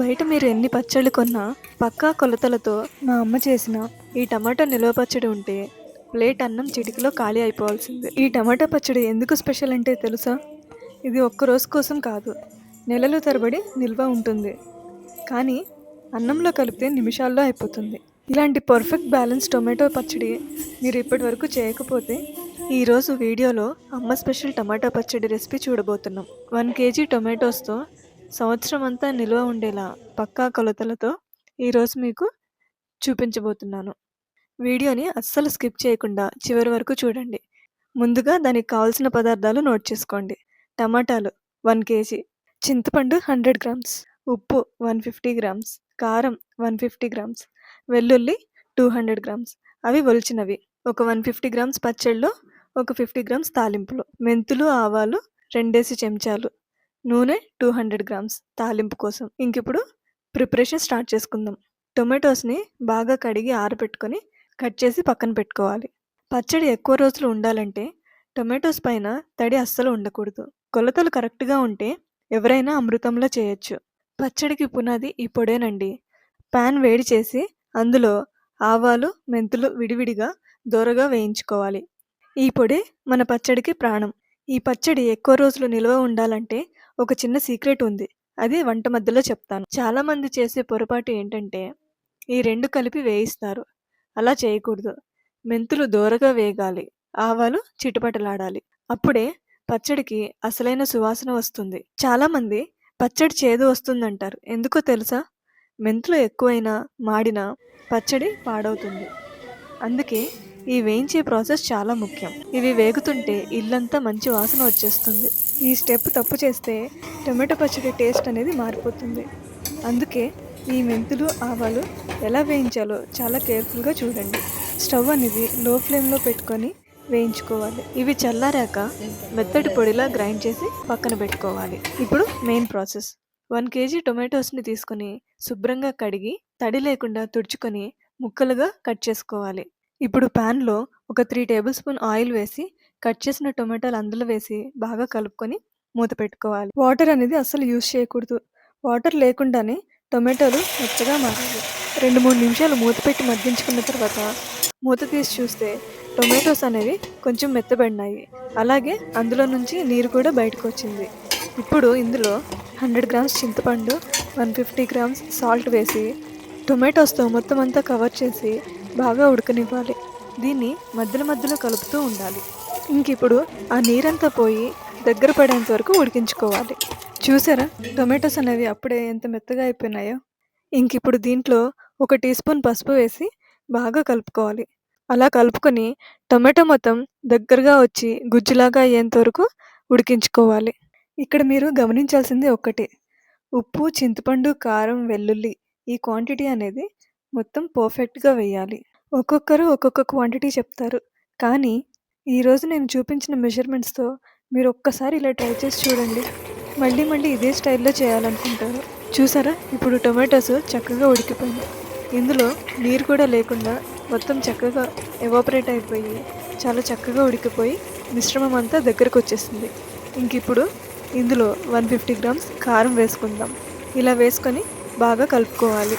బయట మీరు ఎన్ని పచ్చళ్ళు కొన్నా పక్కా కొలతలతో మా అమ్మ చేసిన ఈ టమాటా నిల్వ పచ్చడి ఉంటే ప్లేట్ అన్నం చిటికలో ఖాళీ అయిపోవాల్సిందే. ఈ టమాటా పచ్చడి ఎందుకు స్పెషల్ అంటే తెలుసా? ఇది ఒక్క రోజు కోసం కాదు నెలలు తరబడి నిల్వ ఉంటుంది. కానీ అన్నంలో కలిపితే నిమిషాల్లో అయిపోతుంది. ఇలాంటి పర్ఫెక్ట్ బ్యాలెన్స్ టొమాటో పచ్చడి మీరు ఇప్పటి వరకు చేయకపోతే ఈరోజు వీడియోలో అమ్మ స్పెషల్ టమాటా పచ్చడి రెసిపీ చూడబోతున్నాం. వన్ కేజీ టొమాటోస్తో సంవత్సరం అంతా నిల్వ ఉండేలా పక్కా కొలతలతో ఈరోజు మీకు చూపించబోతున్నాను. వీడియోని అస్సలు స్కిప్ చేయకుండా చివరి వరకు చూడండి. ముందుగా దానికి కావాల్సిన పదార్థాలు నోట్ చేసుకోండి. టమాటాలు వన్ కేజీ చింతపండు హండ్రెడ్ గ్రామ్స్ ఉప్పు వన్ ఫిఫ్టీ గ్రామ్స్ కారం వన్ ఫిఫ్టీ గ్రామ్స్ వెల్లుల్లి టూ హండ్రెడ్ గ్రామ్స్. అవి ఒలిచినవి. ఒక వన్ ఫిఫ్టీ గ్రామ్స్ పచ్చళ్ళు ఒక ఫిఫ్టీ గ్రామ్స్ తాలింపులు. మెంతులు ఆవాలు రెండేసి చెంచాలు. నూనె టూ హండ్రెడ్ గ్రామ్స్ తాలింపు కోసం. ఇంక ఇప్పుడు ప్రిపరేషన్ స్టార్ట్ చేసుకుందాం. టొమాటోస్ని బాగా కడిగి ఆరబెట్టుకొని కట్ చేసి పక్కన పెట్టుకోవాలి. పచ్చడి ఎక్కువ రోజులు ఉండాలంటే టొమాటోస్ పైన తడి అస్సలు ఉండకూడదు. కొలతలు కరెక్ట్గా ఉంటే ఎవరైనా అమృతంలో చేయొచ్చు. పచ్చడికి పునాది ఈ పొడేనండి. ప్యాన్ వేడి చేసి అందులో ఆవాలు మెంతులు విడివిడిగా దోరగా వేయించుకోవాలి. ఈ పొడి మన పచ్చడికి ప్రాణం. ఈ పచ్చడి ఎక్కువ రోజులు నిల్వ ఉండాలంటే ఒక చిన్న సీక్రెట్ ఉంది. అది వంట మధ్యలో చెప్తాను. చాలామంది చేసే పొరపాటు ఏంటంటే ఈ రెండు కలిపి వేయిస్తారు. అలా చేయకూడదు. మెంతులు దూరగా వేగాలి. ఆవాలు చిటపటలాడాలి. అప్పుడే పచ్చడికి అసలైన సువాసన వస్తుంది. చాలామంది పచ్చడి చేదు వస్తుందంటారు. ఎందుకో తెలుసా? మెంతులు ఎక్కువైనా మాడినా పచ్చడి పాడవుతుంది. అందుకే ఈ వేయించే ప్రాసెస్ చాలా ముఖ్యం. ఇవి వేగుతుంటే ఇల్లంతా మంచి వాసన వచ్చేస్తుంది. ఈ స్టెప్ తప్పు చేస్తే టొమాటో పచ్చడి టేస్ట్ అనేది మారిపోతుంది. అందుకే ఈ మెంతులు ఆవాలు ఎలా వేయించాలో చాలా కేర్ఫుల్గా చూడండి. స్టవ్ అనేది లో ఫ్లేమ్లో పెట్టుకొని వేయించుకోవాలి. ఇవి చల్లారాక మెత్తటి పొడిలా గ్రైండ్ చేసి పక్కన పెట్టుకోవాలి. ఇప్పుడు మెయిన్ ప్రాసెస్. వన్ కేజీ టొమాటోస్ని తీసుకొని శుభ్రంగా కడిగి తడి లేకుండా తుడుచుకొని ముక్కలుగా కట్ చేసుకోవాలి. ఇప్పుడు ప్యాన్లో ఒక త్రీ టేబుల్ స్పూన్ ఆయిల్ వేసి కట్ చేసిన టొమాటోలు అందులో వేసి బాగా కలుపుకొని మూత పెట్టుకోవాలి. వాటర్ అనేది అస్సలు యూజ్ చేయకూడదు. వాటర్ లేకుండానే టొమాటోలు మెత్తగా మారాలి. రెండు మూడు నిమిషాలు మూత పెట్టి మగ్గించుకున్న తర్వాత మూత తీసి చూస్తే టొమాటోస్ అనేవి కొంచెం మెత్తబడినాయి. అలాగే అందులో నుంచి నీరు కూడా బయటకు వచ్చింది. ఇప్పుడు ఇందులో హండ్రెడ్ గ్రామ్స్ చింతపండు వన్ ఫిఫ్టీ గ్రామ్స్ సాల్ట్ వేసి టొమాటోస్తో మొత్తం అంతా కవర్ చేసి బాగా ఉడకనివ్వాలి. దీన్ని మధ్యలో మధ్యలో కలుపుతూ ఉండాలి. ఇంకిప్పుడు ఆ నీరంతా పోయి దగ్గర పడేంత వరకు ఉడికించుకోవాలి. చూసారా? టొమాటోస్ అనేవి అప్పుడే ఎంత మెత్తగా అయిపోయినాయో. ఇంకిప్పుడు దీంట్లో ఒక టీ స్పూన్ పసుపు వేసి బాగా కలుపుకోవాలి. అలా కలుపుకొని టొమాటో మొత్తం దగ్గరగా వచ్చి గుజ్జులాగా అయ్యేంత వరకు ఉడికించుకోవాలి. ఇక్కడ మీరు గమనించాల్సింది ఒక్కటే. ఉప్పు చింతపండు కారం వెల్లుల్లి ఈ క్వాంటిటీ అనేది మొత్తం పర్ఫెక్ట్గా వేయాలి. ఒక్కొక్కరు ఒక్కొక్క క్వాంటిటీ చెప్తారు. కానీ ఈరోజు నేను చూపించిన మెజర్మెంట్స్తో మీరు ఒక్కసారి ఇలా ట్రై చేసి చూడండి. మళ్ళీ మళ్ళీ ఇదే స్టైల్లో చేయాలనుకుంటారు. చూసారా? ఇప్పుడు టొమాటోస్ చక్కగా ఉడికిపోయింది ఇందులో నీరు కూడా లేకుండా మొత్తం చక్కగా ఎవాపరేట్ అయిపోయి చాలా చక్కగా ఉడికిపోయి మిశ్రమం అంతా దగ్గరకు వచ్చేసింది. ఇంక ఇప్పుడు ఇందులో వన్ ఫిఫ్టీ గ్రామ్స్ కారం వేసుకుందాం. ఇలా వేసుకొని బాగా కలుపుకోవాలి.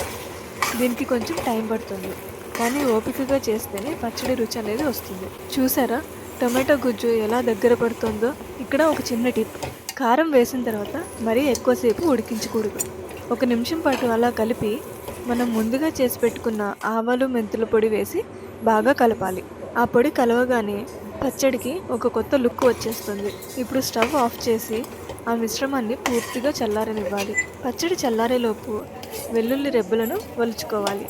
దీనికి కొంచెం టైం పడుతుంది. కానీ ఓపికగా చేస్తేనే పచ్చడి రుచి అనేది వస్తుంది. చూసారా? టొమాటో గుజ్జు ఎలా దగ్గర పడుతుందో? ఇక్కడ ఒక చిన్న టిప్. కారం వేసిన తర్వాత మరీ ఎక్కువసేపు ఉడికించకూడదు. ఒక నిమిషం పాటు అలా కలిపి మనం ముందుగా చేసి పెట్టుకున్న ఆవాలు మెంతుల పొడి వేసి బాగా కలపాలి. ఆ పొడి కలవగానే పచ్చడికి ఒక కొత్త లుక్ వచ్చేస్తుంది. ఇప్పుడు స్టవ్ ఆఫ్ చేసి ఆ మిశ్రమాన్ని పూర్తిగా చల్లారనివ్వాలి. పచ్చడి చల్లారేలోపు వెల్లుల్లి రెబ్బలను వలుచుకోవాలి.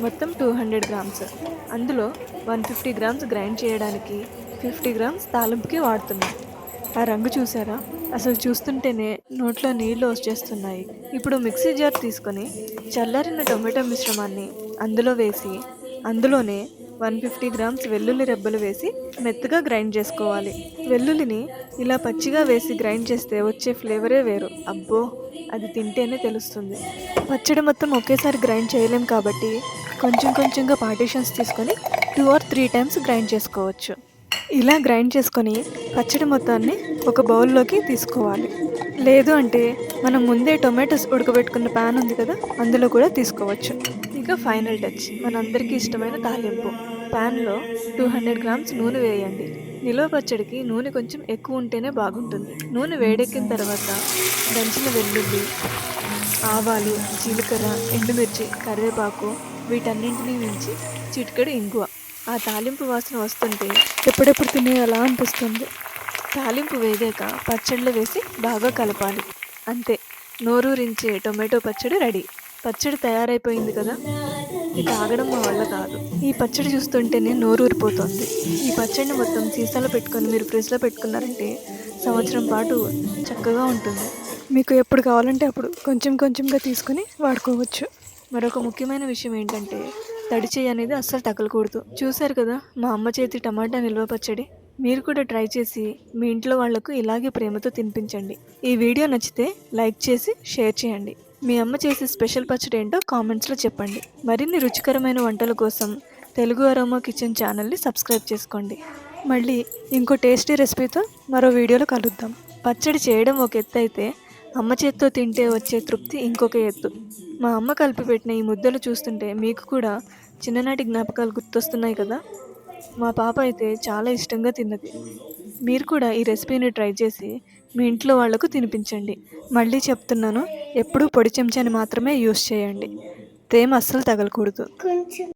మొత్తం టూ హండ్రెడ్ గ్రామ్స్. అందులో వన్ ఫిఫ్టీ గ్రామ్స్ గ్రైండ్ చేయడానికి ఫిఫ్టీ గ్రామ్స్ తాలింపుకి వాడుతున్నాం. ఆ రంగు చూసారా? అసలు చూస్తుంటేనే నోట్లో నీళ్ళు వచ్చేస్తున్నాయి ఇప్పుడు మిక్సీ జార్ తీసుకొని చల్లారిన టొమాటో మిశ్రమాన్ని అందులో వేసి అందులోనే వన్ ఫిఫ్టీ గ్రామ్స్ వెల్లుల్లి రెబ్బలు వేసి మెత్తగా గ్రైండ్ చేసుకోవాలి. వెల్లుల్లిని ఇలా పచ్చిగా వేసి గ్రైండ్ చేస్తే వచ్చే ఫ్లేవరే వేరు. అబ్బో అది తింటేనే తెలుస్తుంది. పచ్చడి మొత్తం ఒకేసారి గ్రైండ్ చేయలేం కాబట్టి కొంచెం కొంచెంగా పార్టీషన్స్ తీసుకొని two or three times grind చేసుకోవచ్చు. ఇలా గ్రైండ్ చేసుకొని పచ్చడి మొత్తాన్ని ఒక బౌల్లోకి తీసుకోవాలి. లేదు అంటే మనం ముందే టొమాటోస్ ఉడకబెట్టుకున్న ప్యాన్ ఉంది కదా అందులో కూడా తీసుకోవచ్చు. ఇంకా ఫైనల్ టచ్. మనందరికీ ఇష్టమైన తాలింపు. ప్యాన్లో టూ హండ్రెడ్ గ్రామ్స్ నూనె వేయండి. నిలువ పచ్చడికి నూనె కొంచెం ఎక్కువ ఉంటేనే బాగుంటుంది. నూనె వేడెక్కిన తర్వాత దంచిన వెల్లుల్లి ఆవాలు జీలకర్ర ఎండుమిర్చి కరివేపాకు వీటన్నింటినీ మించి చిటికెడు ఇంగువ. ఆ తాలింపు వాసన వస్తుంటే ఎప్పుడెప్పుడు తినేయాలా అనిపిస్తుంది. తాలింపు వేగాక పచ్చళ్ళు వేసి బాగా కలపాలి. అంతే. నోరూరించే టొమాటో పచ్చడి రెడీ. పచ్చడి తయారైపోయింది కదా ఇక తాగడం మా వల్ల కాదు. ఈ పచ్చడి చూస్తుంటేనే నోరూరిపోతుంది. ఈ పచ్చడిని మొత్తం సీసాలో పెట్టుకొని మీరు ఫ్రిడ్జ్లో పెట్టుకున్నారంటే సంవత్సరం పాటు చక్కగా ఉంటుంది. మీకు ఎప్పుడు కావాలంటే అప్పుడు కొంచెం కొంచెంగా తీసుకుని వాడుకోవచ్చు. మరొక ముఖ్యమైన విషయం ఏంటంటే తడి చేయి అనేది అస్సలు తగలకూడదు. చూశారు కదా మా అమ్మ చేతి టమాటా నిల్వ పచ్చడి? మీరు కూడా ట్రై చేసి మీ ఇంట్లో వాళ్ళకు ఇలాగే ప్రేమతో తినిపించండి. ఈ వీడియో నచ్చితే లైక్ చేసి షేర్ చేయండి. మీ అమ్మ చేసే స్పెషల్ పచ్చడి ఏంటో కామెంట్స్లో చెప్పండి. మరిన్ని రుచికరమైన వంటల కోసం తెలుగు అరోమా కిచెన్ ఛానల్ని సబ్స్క్రైబ్ చేసుకోండి. మళ్ళీ ఇంకో టేస్టీ రెసిపీతో మరో వీడియోలో కలుద్దాం. పచ్చడి చేయడం ఒక ఎత్తు అయితే అమ్మ చేత్తో తింటే వచ్చే తృప్తి ఇంకొక ఎత్తు. మా అమ్మ కలిపి పెట్టిన ఈ ముద్దలు చూస్తుంటే మీకు కూడా చిన్ననాటి జ్ఞాపకాలు గుర్తొస్తున్నాయి కదా? మా పాప అయితే చాలా ఇష్టంగా తిన్నది. మీరు కూడా ఈ రెసిపీని ట్రై చేసి మీ ఇంట్లో వాళ్ళకు తినిపించండి. మళ్ళీ చెప్తున్నాను. ఎప్పుడూ పొడి చెంచాని మాత్రమే యూస్ చేయండి. తేమ అస్సలు తగలకూడదు. కొంచెం